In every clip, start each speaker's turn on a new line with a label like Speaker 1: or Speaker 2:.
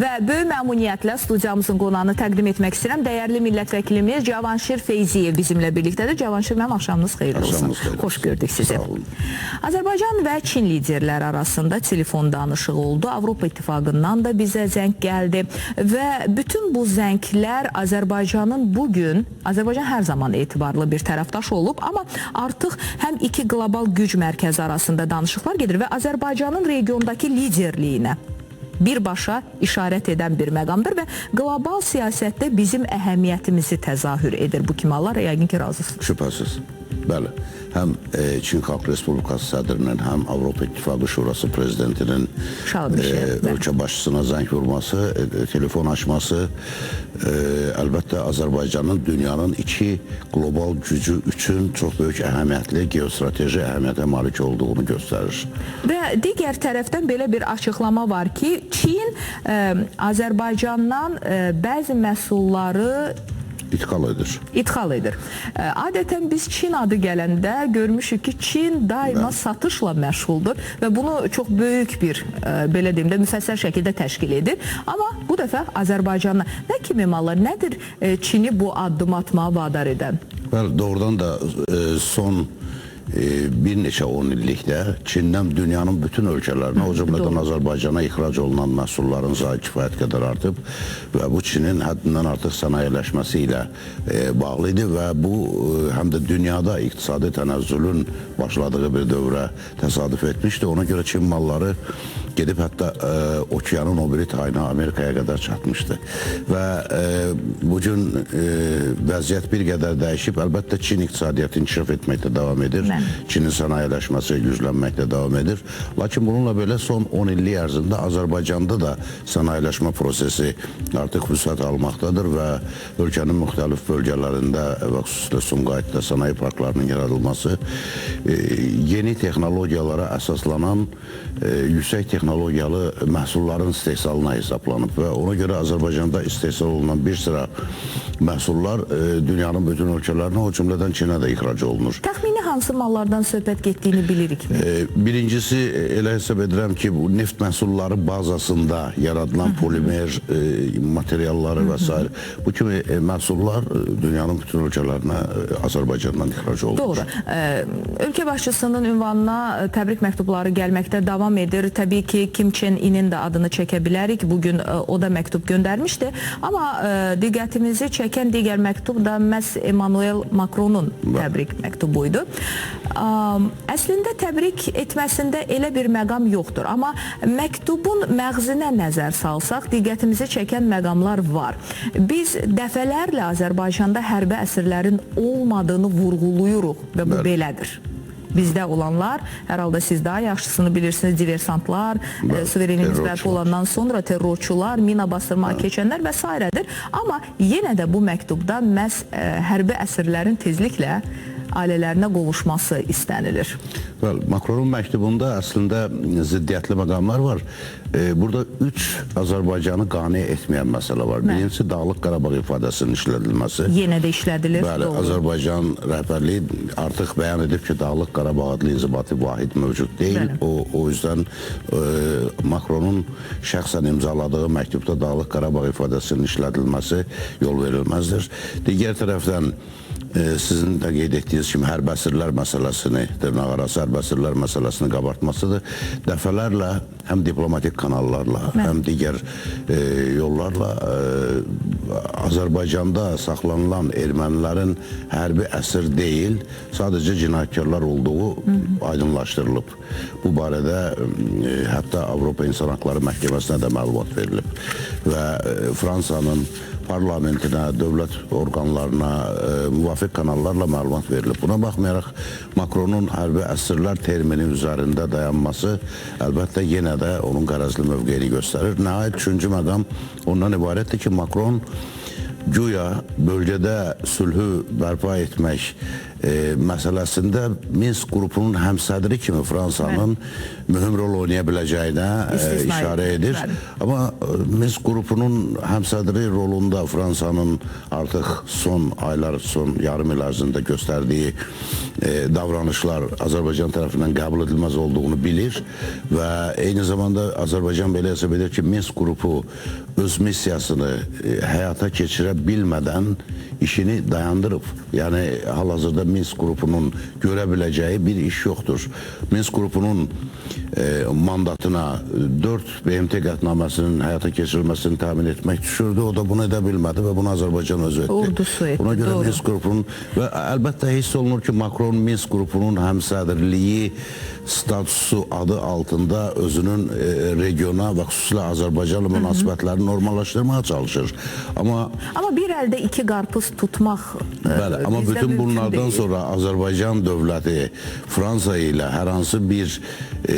Speaker 1: Və böyük məmnuniyyətlə studiyamızın qonağını təqdim etmək istəyirəm. Dəyərli millət vəkilimiz Cavanşir Feyziyev bizimlə birlikdədir. Cavanşir müəllim, axşamınız xeyirli olsun.
Speaker 2: Xeyirli
Speaker 1: Xoş gördük sizi. Azərbaycan və Çin liderləri arasında telefon danışığı oldu. Avropa İttifaqından da bizə zəng gəldi və bütün bu zənglər Azərbaycanın bu gün Azərbaycan hər zaman etibarlı bir tərəfdaş olub, amma artıq həm iki qlobal güc mərkəzi arasında danışıqlar gedir və Azərbaycanın regiondakı liderliyinə birbaşa işarət edən bir məqamdır və qlobal siyasətdə bizim əhəmiyyətimizi təzahür edir bu kimi hallar. Yəqin ki, razısınız.
Speaker 2: Şübhəsiz. Bəli. Həm e, Çin Xalq Respublikası sədrinin, həm Avropa İttifaqı Şurası prezidentinin
Speaker 1: bəli.
Speaker 2: ölkə başçısına zəng vurması, e, e, telefon açması e, əlbəttə Azərbaycanın dünyanın iki qlobal gücü üçün çox böyük əhəmiyyətli geostrateji əhəmiyyətə malik olduğunu göstərir.
Speaker 1: Və digər tərəfdən belə bir açıqlama var ki, Çin ə, Azərbaycandan ə, bəzi məhsulları
Speaker 2: İtqal edir.
Speaker 1: ithal edir. Adətən biz Çin adı gələndə görmüşük ki, Çin daima satışla məşğuldur və bunu çox böyük bir belə deyim də müfəssəl şəkildə təşkil edir. Amma bu dəfə Azərbaycanla nə kimi mallar, nədir Çini bu addım atmağa vadar edən?
Speaker 2: Bəli, doğrudan da son bir neçə 10 illikdə Çindən dünyanın bütün ölkələrinə, o cümlədən Azərbaycana ixrac olunan məhsulların sayı kifayət qədər artıb və bu Çinin həddindən artıq sənayeləşməsi ilə e, bağlı idi və bu e, həm də dünyada iqtisadi tənəzzülün başladığı bir dövrə təsadüf etmişdi. Ona görə Çin malları gedib hətta e, okeanın o biri tayına Amerikaya qədər çatmışdı. Və e, bu gün e, vəziyyət bir qədər dəyişib. Əlbəttə Çin iqtisadiyyatı inkişaf etməkdə davam edir.
Speaker 1: Bəli.
Speaker 2: Çinin sənayələşməsi güclənməkdə davam edir. Lakin bununla belə son 10 illik ərzində Azərbaycanda da sənayələşmə prosesi artıq vüsət almaqdadır və ölkənin müxtəlif bölgələrində və xüsusilə Sumqayıtda sənaye parklarının yaradılması e, yeni texnologiyalara əsaslanan e, yüksək texnologiyalı məhsulların istehsalına hesablanıb və ona görə Azərbaycanda istehsal olunan bir sıra məhsullar e, dünyanın bütün ölkələrinə, o cümlədən Çinə də ixrac olunur.
Speaker 1: Təxmini hansı mallardan söhbət getdiyini bilirikmi?
Speaker 2: E, Birincisi e, elə hesab edirəm ki, bu neft məhsulları bazasında yaradılan polimer e, materialları və s. bu kimi e, məhsullar dünyanın bütün ölkələrinə Azərbaycandan ixrac olunur.
Speaker 1: Doğru. Ölkə başçısının ünvanına təbrik məktubları gəlməkdə davam edir. Təbii ki, Kim Chen Inin də adını çəkə bilərik. Bu gün ə, o da məktub göndərmişdi. Amma diqqətimizi çəkən digər məktub da məhz Emmanuel Macronun təbrik məktubu idi. Əslində təbrik etməsində elə bir məqam yoxdur, amma məktubun məğzinə nəzər salsaq, diqqətimizi çəkən məqamlar var. Biz dəfələrlə Azərbaycanda hərbi əsirlərin olmadığını vurğuluyuruq və bu
Speaker 2: Bəli.
Speaker 1: belədir. Bizdə olanlar, hər halda siz daha yaxşısını bilirsiniz, diversantlar, e, suverenimiz bərpa olandan sonra terrorçular, mina bastırmağa keçənlər və s. Amma yenə də bu məktubda məhz e, hərbi əsirlərin tezliklə ailələrinə qovuşması istənilir.
Speaker 2: Bəli, Macronun məktubunda əslində ziddiyyətli məqamlar var. E, burada üç Azərbaycanı qane etməyən məsələ var. Birincisi Dağlıq Qarabağ ifadəsinin işlədilməsi.
Speaker 1: Yenə də işlədilir.
Speaker 2: Bəli,
Speaker 1: doğru.
Speaker 2: Azərbaycan rəhbərliyi artıq bəyan edib ki, Dağlıq Qarabağ adlı inzibati vahid mövcud deyil.
Speaker 1: Bəli.
Speaker 2: O o üzdən e, Macronun şəxsən imzaladığı məktubda Dağlıq Qarabağ ifadəsinin işlədilməsi yol verilməzdir. Digər tərəfdən e, sizin də qeyd etdiyiniz kimi hərbi əsirlər məsələsini, dırnaqarası hərbi əsirlər məsələsini qabartmasıdır. Dəfələrlə həm diplomatik kanallarla, həm digər e, yollarla e, Azərbaycanda saxlanılan ermənilərin hərbi əsir deyil, sadəcə cinayətkarlar olduğu aydınlaşdırılıb. Bu barədə e, hətta Avropa İnsan Haqları Məhkəməsinə də məlumat verilib və e, Fransanın parlamentinə, dövlət orqanlarına e, müvafiq kanallarla məlumat verilib. Buna baxmayaraq Makronun hərbi əsirlər termini üzərində dayanması əlbəttə yenə də onun qərəzli mövqeyini göstərir. Nəhayət üçüncü məqam ondan ibarətdir ki, Makron güya bölgədə sülhü bərpa etmək e, məsələsində Minsk qrupunun həmsədri kimi Fransanın mühüm rol oynaya biləcəyinə e, işarə edir. Amma e, Minsk qrupunun həmsədri rolunda Fransanın artıq son aylar, son yarım il ərzində göstərdiyi e, davranışlar Azərbaycan tərəfindən qəbul edilməz olduğunu bilir və eyni zamanda Azərbaycan belə hesab edir ki, Minsk qrupu öz misyasını e, hayata geçirebilmeden işini dayandırıp yani halihazırda Minsk grupunun görebileceği bir iş yoktur. Minsk grupunun e, mandatına e, 4 BMT katnamasının hayata geçirilmesini tahmin etmek düşürdü. O da bunu edebilmedi ve bunu Azerbaycan özvetti.
Speaker 1: Ordusu etti.
Speaker 2: Buna göre
Speaker 1: doğru.
Speaker 2: Minsk grupunun ve elbette hiss hissolunur ki Macron Minsk grupunun hemsadirliği statüsü adı altında özünün e, regiona ve xüsusilə Azərbaycanla münasibətləri normallaşdırmaya çalışır. Ama
Speaker 1: Ama bir elde iki qarpız tutmak. E,
Speaker 2: Bəli,
Speaker 1: ama
Speaker 2: bütün bunlardan
Speaker 1: değil.
Speaker 2: sonra Azərbaycan dövləti Fransa ilə hər hansı bir e,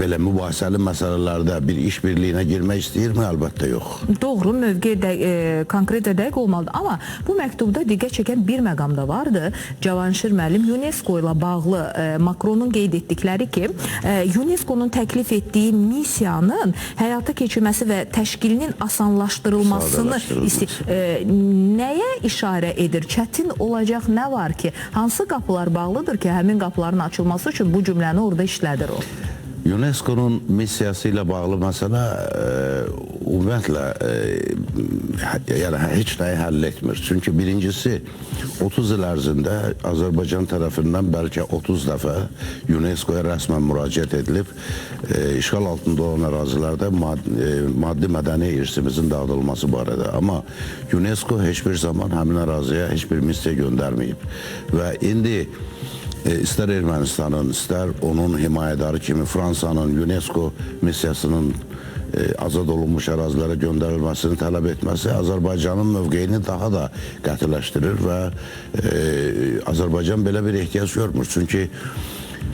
Speaker 2: belə mübahisəli məsələlərdə bir iş birliyinə girmək istəyirmi? Əlbəttə yox.
Speaker 1: Doğru mövqe də e, konkret və dəqiq olmalıdır. Amma bu məktubda diqqət çəkən bir məqam da vardı. Cavanşir müəllim UNESCO ilə bağlı e, Makronun qeyd etdikləri ki, e, UNESCO-nun təklif etdiyi missiyanın həyata keçirməsi və təşkilinin asanlaşdırılmasını e, nəyə işarə edir? Çətin olacaq nə var ki? Hansı qapılar bağlıdır ki, həmin qapıların açılması üçün bu cümləni orada işlədir o?
Speaker 2: UNESCO-nun missiyası ilə bağlı məsələ e, ümumiyyətlə e, hə- yəni heç nəyi həll etmir. Çünki birincisi 30 il ərzində Azərbaycan tərəfindən bəlkə 30 dəfə UNESCO-ya rəsmən müraciət edilib e, işğal altında olan ərazilərdə mad e, maddi mədəni irsimizin dağıdılması barədə. Amma UNESCO heç bir zaman həmin əraziyə heç bir missiya göndərməyib. Və indi E, istər Ermənistanın, istər onun himayədarı kimi Fransanın UNESCO missiyasının e, azad olunmuş ərazilərə göndərilməsini tələb etməsi Azərbaycanın mövqeyini daha da qətiləşdirir və e, Azərbaycan bir ehtiyac görmür. Çünki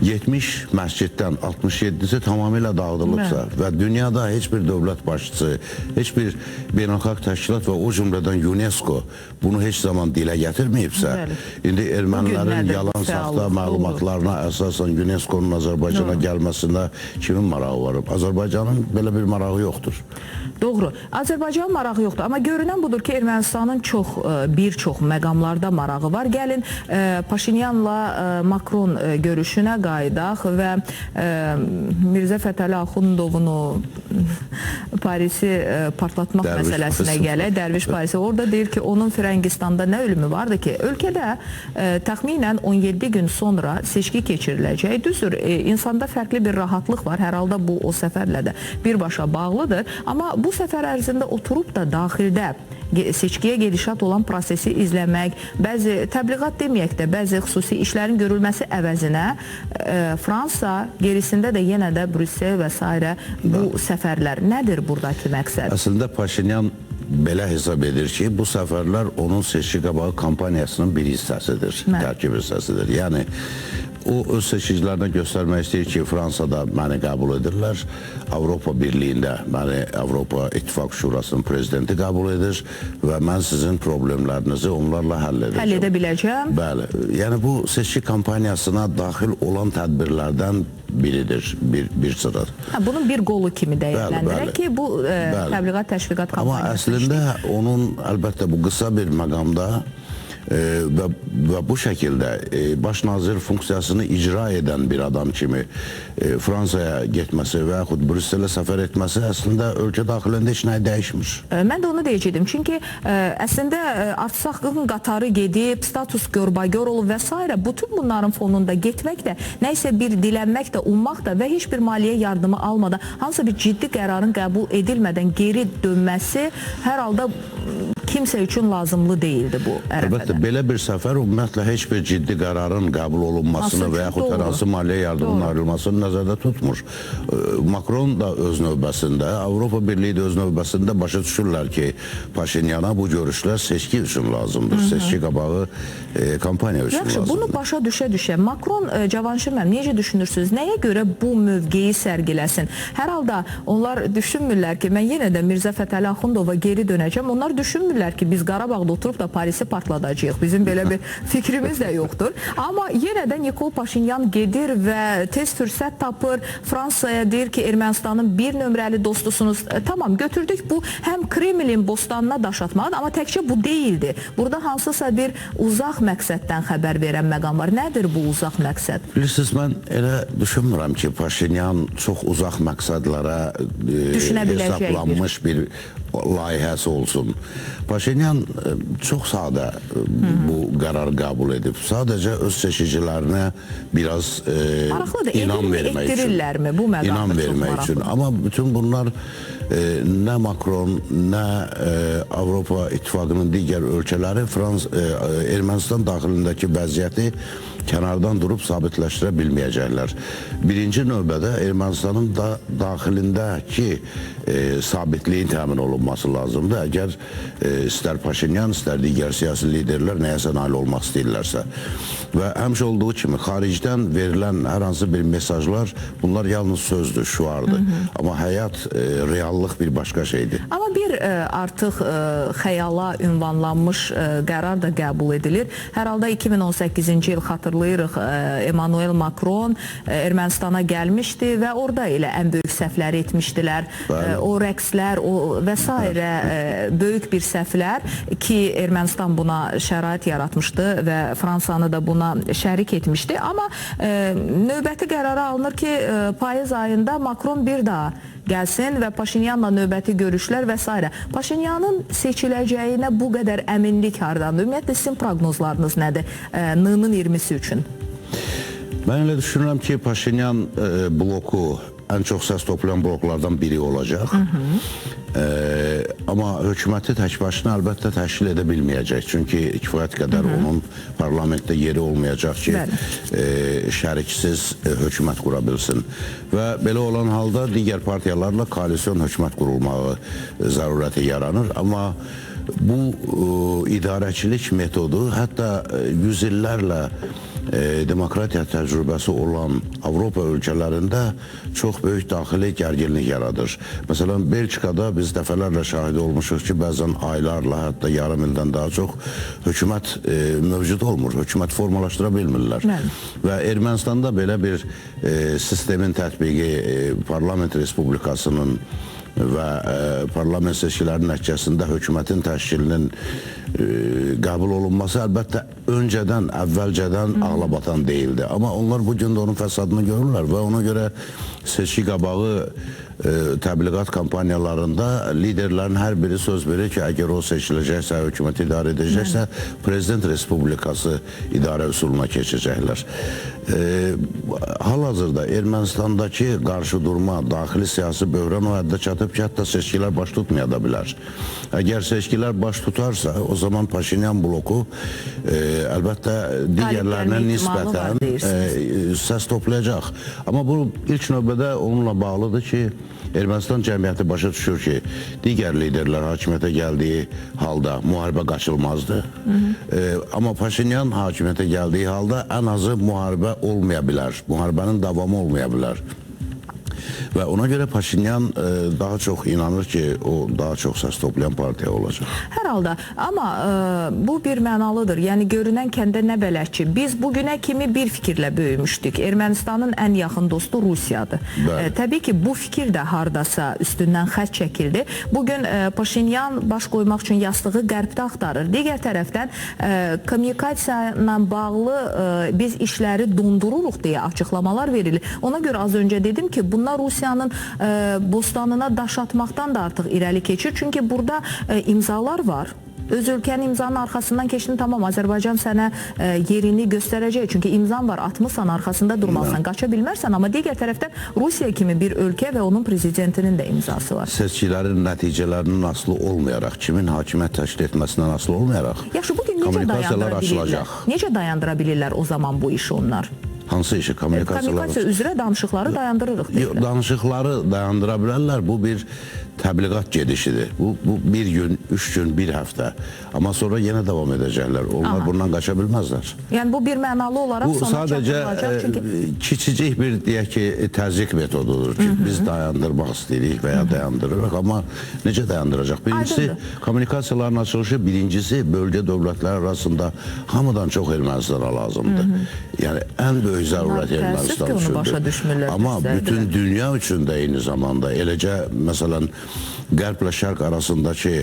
Speaker 2: 70 məsciddən 67-si tamamilə dağıdılıbsa və dünyada heç bir dövlət başçısı, heç bir beynəlxalq təşkilat və o cümlədən UNESCO bunu heç zaman dilə gətirməyibsə,
Speaker 1: Bəli.
Speaker 2: indi ermənilərin yalan saxta məlumatlarına əsasən UNESCO-nun Azərbaycana gəlməsində kimin marağı var? Azərbaycanın belə bir marağı yoxdur.
Speaker 1: Doğru. Azərbaycan marağı yoxdur, amma görünən budur ki, Ermənistanın çox e, bir çox məqamlarda marağı var. Gəlin e, Paşinyanla e, Makron görüşünə qayıdaq və Mirzə Fətəli Axundovun o Parisi e, partlatmaq
Speaker 2: Dərviş
Speaker 1: məsələsinə gələk. Dərviş Parisi orada deyir ki, onun Firəngistanda nə ölümü vardı ki, ölkədə e, təxminən 17 gün sonra seçki keçiriləcək. Düzdür, e, insanda fərqli bir rahatlıq var. Hər halda bu o səfərlə də birbaşa bağlıdır. Amma bu səfər ərzində oturub da daxildə seçkiyə gedişat olan prosesi izləmək, bəzi təbliğat deməyək də, bəzi xüsusi işlərin görülməsi əvəzinə e, Fransa gerisində də yenə də Brüssel və s. bu səfərlər nədir buradakı məqsəd?
Speaker 2: Əslində Paşinyan belə hesab edir ki, bu səfərlər onun seçki qabağı kampaniyasının bir hissəsidir, tərkib hissəsidir. Yəni o öz seçicilərinə göstərmək istəyir ki, Fransada məni qəbul edirlər, Avropa Birliyində məni Avropa İttifaq Şurasının prezidenti qəbul edir və mən sizin problemlərinizi onlarla həll edəcəm.
Speaker 1: Həll edə biləcəm.
Speaker 2: Bəli. Yəni bu seçki kampaniyasına daxil olan tədbirlərdən biridir, bir bir sıradır.
Speaker 1: Hə, bunun bir qolu kimi dəyərləndirək ki, bu e, təbliğat təşviqat
Speaker 2: Amma
Speaker 1: kampaniyası
Speaker 2: əslində onun əlbəttə bu qısa bir məqamda və, və bu şəkildə e, baş nazir funksiyasını icra edən bir adam kimi e, Fransaya getməsi və yaxud Brüsselə səfər etməsi əslində ölkə daxilində heç nə dəyişmir.
Speaker 1: Mən də onu deyəcəydim. Çünki əslində artsaqlığın qatarı gedib, status görbagör olub və s. bütün bunların fonunda getmək də, nə isə bir dilənmək də, ummaq da və heç bir maliyyə yardımı almadan, hansısa bir ciddi qərarın qəbul edilmədən geri dönməsi hər halda kimsə üçün lazımlı deyildi bu
Speaker 2: Əlbəttə
Speaker 1: ərəfədə.
Speaker 2: belə bir səfər ümumiyyətlə heç bir ciddi qərarın qəbul olunmasını və yaxud hər hansı maliyyə yardımının ayrılmasını nəzərdə tutmur. Makron da öz növbəsində, Avropa Birliyi də öz növbəsində başa düşürlər ki, Paşinyana bu görüşlər seçki üçün lazımdır. Seçki qabağı e, kampaniya üçün
Speaker 1: Yaxşı,
Speaker 2: lazımdır.
Speaker 1: bunu başa düşə-düşə Makron e, Cavanşir müəllim necə düşünürsünüz? Nəyə görə bu mövqeyi sərgiləsin? Hər halda onlar düşünmürlər ki, mən yenə də Mirzə Fətəli Axundova geri dönəcəm. Onlar düşünmürlər deyirlər ki, biz Qarabağda oturub da Parisi partladacağıq. Bizim belə bir fikrimiz də yoxdur. Amma yenə də Nikol Paşinyan gedir və tez fürsət tapır. Fransaya deyir ki, Ermənistanın bir nömrəli dostusunuz. E, tamam, götürdük bu həm Kremlin bostanına daş atmadır, amma təkcə bu deyildi. Burada hansısa bir uzaq məqsəddən xəbər verən məqam var. Nədir bu uzaq məqsəd?
Speaker 2: Bilirsiniz, mən elə düşünmürəm ki, Paşinyan çox uzaq məqsədlərə e, hesablanmış bir layihəsi olsun. Paşinyan e, çox sadə e, bu qərar qəbul edib. Sadəcə öz seçicilərinə biraz e,
Speaker 1: elmi
Speaker 2: vermək üçün.
Speaker 1: etdirirlərmi? Bu məqamda
Speaker 2: İnan
Speaker 1: çox
Speaker 2: vermək üçün. Amma bütün bunlar e, nə Macron, nə e, Avropa İttifaqının digər ölkələri Frans e, Ermənistan daxilindəki vəziyyəti kənardan durub sabitləşdirə bilməyəcəklər. Birinci növbədə Ermənistanın da daxilindəki e, sabitliyin təmin olunması lazımdır. Əgər e, istər Paşinyan, istər digər siyasi liderlər nəyəsə nail olmaq istəyirlərsə. Və həmişə olduğu kimi xaricdən verilən hər hansı bir mesajlar bunlar yalnız sözdür, şüardır. Amma həyat e, reallıq bir başqa şeydir.
Speaker 1: Amma bir e, artıq e, xəyala ünvanlanmış e, qərar da qəbul edilir. Hər halda 2018-ci il xatırlayırıq Emmanuel Macron Ermənistana gəlmişdi və orada elə ən böyük səhvləri etmişdilər.
Speaker 2: Bəli.
Speaker 1: O rəqslər, o və s. Böyük bir səhvlər ki Ermənistan buna şərait yaratmışdı və Fransanı da buna şərik etmişdi. Amma növbəti qərara alınır ki, payız ayında Macron bir daha gəlsin və Paşinyanla növbəti görüşlər və s. Paşinyanın seçiləcəyinə bu qədər əminlik hardandır? Ümumiyyətlə sizin proqnozlarınız nədir e, NIN-in 20-si üçün?
Speaker 2: Mən elə düşünürəm ki, Paşinyan e, bloku ən çox səs toplayan bloklardan biri olacaq. E, amma hökuməti tək başına əlbəttə təşkil edə bilməyəcək. Çünki kifayət qədər onun parlamentdə yeri olmayacaq ki,
Speaker 1: Bəli.
Speaker 2: e, şəriksiz e, hökumət qura bilsin. Və belə olan halda digər partiyalarla koalisyon hökumət qurulmağı e, zərurəti yaranır. Amma bu e, idarəçilik metodu hətta e, yüz illərlə e, demokratiya təcrübəsi olan Avropa ölkələrində çox böyük daxili gərginlik yaradır. Məsələn, Belçikada biz dəfələrlə şahid olmuşuq ki, bəzən aylarla, hətta yarım ildən daha çox hökumət e, mövcud olmur, hökumət formalaşdıra bilmirlər.
Speaker 1: Bəli.
Speaker 2: Və Ermənistanda belə bir e, sistemin tətbiqi e, parlament respublikasının və e, parlament seçkilərinin nəticəsində hökumətin təşkilinin e, qəbul olunması əlbəttə öncədən, əvvəlcədən ağlabatan deyildi. Amma onlar bu gün də onun fəsadını görürlər və ona görə seçki qabağı təbliğat kampaniyalarında liderlərin hər biri söz verir ki, əgər o seçiləcəksə, hökuməti idarə edəcəksə, prezident respublikası idarə üsuluna keçəcəklər. E, hal-hazırda Ermənistandakı qarşıdurma, daxili siyasi böhran o həddə çatıb ki, hətta seçkilər baş tutmaya da bilər. Əgər seçkilər baş tutarsa, o zaman Paşinyan bloku e, əlbəttə digərlərinə nisbətən e, səs toplayacaq. Amma bu ilk növbədə onunla bağlıdır ki, Ermənistan cəmiyyəti başa düşür ki, digər liderlər hakimiyyətə gəldiyi halda müharibə qaçılmazdır. E, amma Paşinyan hakimiyyətə gəldiyi halda ən azı müharibə olmaya bilər. Müharibənin davamı olmaya bilər. Və ona görə Paşinyan e, daha çox inanır ki, o daha çox səs toplayan partiya olacaq.
Speaker 1: Hər halda, amma e, bu bir mənalıdır. Yəni görünən kəndə nə bələk ki, biz bu günə kimi bir fikirlə böyümüşdük. Ermənistanın ən yaxın dostu Rusiyadır. E, təbii ki, bu fikir də hardasa üstündən xətt çəkildi. Bu gün e, Paşinyan baş qoymaq üçün yastığı qərbdə axtarır. Digər tərəfdən e, kommunikasiya ilə bağlı e, biz işləri dondururuq deyə açıqlamalar verilir. Ona görə az öncə dedim ki, bunlar Rusiyanın e, bostanına daş atmaqdan da artıq irəli keçir. Çünki burada e, imzalar var. Öz ölkənin imzanın arxasından keçdin tamam Azərbaycan sənə e, yerini göstərəcək. Çünki imzan var, atmısan, arxasında durmalısan, qaça bilmərsən, amma digər tərəfdən Rusiya kimi bir ölkə və onun prezidentinin də imzası var.
Speaker 2: Seçkilərin nəticələrinin asılı olmayaraq, kimin hakimiyyət təşkil etməsindən asılı olmayaraq
Speaker 1: Yaxşı, bu gün necə dayandıra bilirlər? Necə dayandıra bilirlər o zaman bu işi onlar?
Speaker 2: Hansı işi kommunikasiyalar
Speaker 1: Kommunikasiya üzrə danışıqları dayandırırıq.
Speaker 2: Yox, danışıqları dayandıra bilərlər. Bu bir təbliğat gedişidir. Bu, bu bir gün, üç gün, bir həftə. Amma sonra yenə davam edəcəklər. Onlar
Speaker 1: Aha.
Speaker 2: bundan qaça bilməzlər.
Speaker 1: Yəni bu bir mənalı olaraq
Speaker 2: Bu
Speaker 1: sona
Speaker 2: sadəcə e,
Speaker 1: Çünki
Speaker 2: kiçicik bir deyək ki, təzyiq metodudur ki, biz dayandırmaq istəyirik və ya dayandırırıq, amma necə dayandıracaq? Birincisi
Speaker 1: Aydındır.
Speaker 2: kommunikasiyaların açılışı, birincisi bölgə dövlətlər arasında hamıdan çox Ermənistana lazımdır. Yəni ən böyük
Speaker 1: təəssüf
Speaker 2: Ermənistan üçündür. Amma bütün dünya üçün də eyni zamanda eləcə məsələn qərblə şərq arasındakı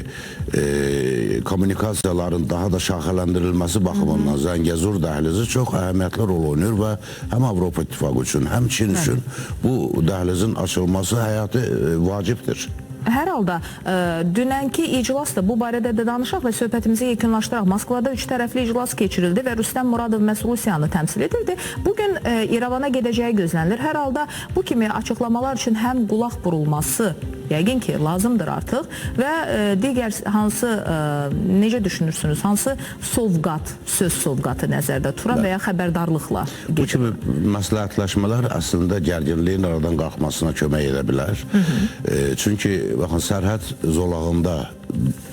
Speaker 2: e, kommunikasiyaların daha da şaxələndirilməsi baxımından Zəngəzur dəhlizi çox əhəmiyyətli rol oynayır və həm Avropa İttifaqı üçün, həm Çin üçün bu dəhlizin açılması həyati e, vacibdir.
Speaker 1: Hər halda ə, dünənki iclasda bu barədə də danışaq və söhbətimizi yekunlaşdıraq. Moskvada üç tərəfli iclas keçirildi və Rüstəm Muradov məhsul Rusiyanı təmsil edirdi. Bu gün ə, İrəvana gedəcəyi gözlənilir. Hər halda bu kimi açıqlamalar üçün həm qulaq burulması yəqin ki, lazımdır artıq və ə, digər hansı ə, necə düşünürsünüz? Hansı sovqat, söz sovqatı nəzərdə tuturan və ya xəbərdarlıqla
Speaker 2: Bu
Speaker 1: geçirilir?
Speaker 2: kimi məsləhətləşmələr əslində gərginliyin aradan qalxmasına kömək edə bilər. E, çünki baxın sərhəd zolağında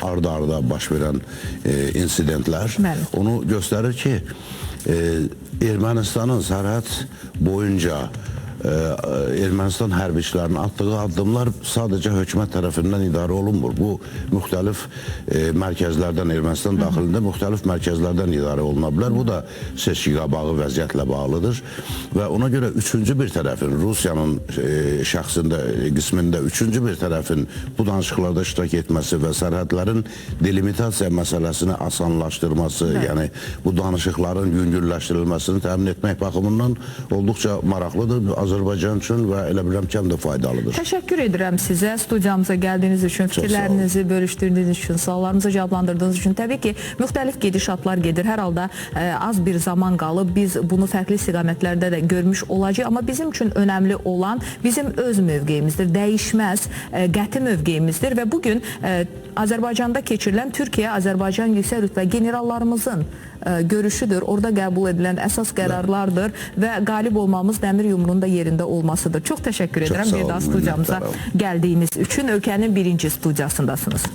Speaker 2: arda-arda baş verən e, insidentlər
Speaker 1: Bəli.
Speaker 2: onu göstərir ki, e, Ermənistanın sərhəd boyunca e, Ermənistan hərbiçilərinin atdığı addımlar sadəcə hökumət tərəfindən idarə olunmur. Bu müxtəlif e, mərkəzlərdən Ermənistan daxilində müxtəlif mərkəzlərdən idarə oluna bilər. Bu da seçki qabağı vəziyyətlə bağlıdır və ona görə üçüncü bir tərəfin Rusiyanın e, şəxsində e, qismində üçüncü bir tərəfin bu danışıqlarda iştirak etməsi və sərhədlərin delimitasiya məsələsini asanlaşdırması, yəni bu danışıqların yüngülləşdirilməsini təmin etmək baxımından olduqca maraqlıdır Azərbaycan üçün və elə bilirəm ki, həm də faydalıdır.
Speaker 1: Təşəkkür edirəm sizə studiyamıza gəldiyiniz üçün, fikirlərinizi bölüşdürdüyünüz üçün, suallarımızı cavablandırdığınız üçün. Təbii ki, müxtəlif gedişatlar gedir. Hər halda ə, az bir zaman qalıb biz bunu fərqli istiqamətlərdə də görmüş olacağıq, amma bizim üçün önəmli olan bizim öz mövqeyimizdir, dəyişməz, ə, qəti mövqeyimizdir və bu gün ə, Azərbaycanda keçirilən Türkiyə-Azərbaycan yüksək rütbə generallarımızın görüşüdür. Orada qəbul edilən əsas qərarlardır və qalib olmamız dəmir yumruğun da yerində olmasıdır. Çox təşəkkür edirəm bir daha studiyamıza gəldiyiniz üçün ölkənin birinci studiyasındasınız.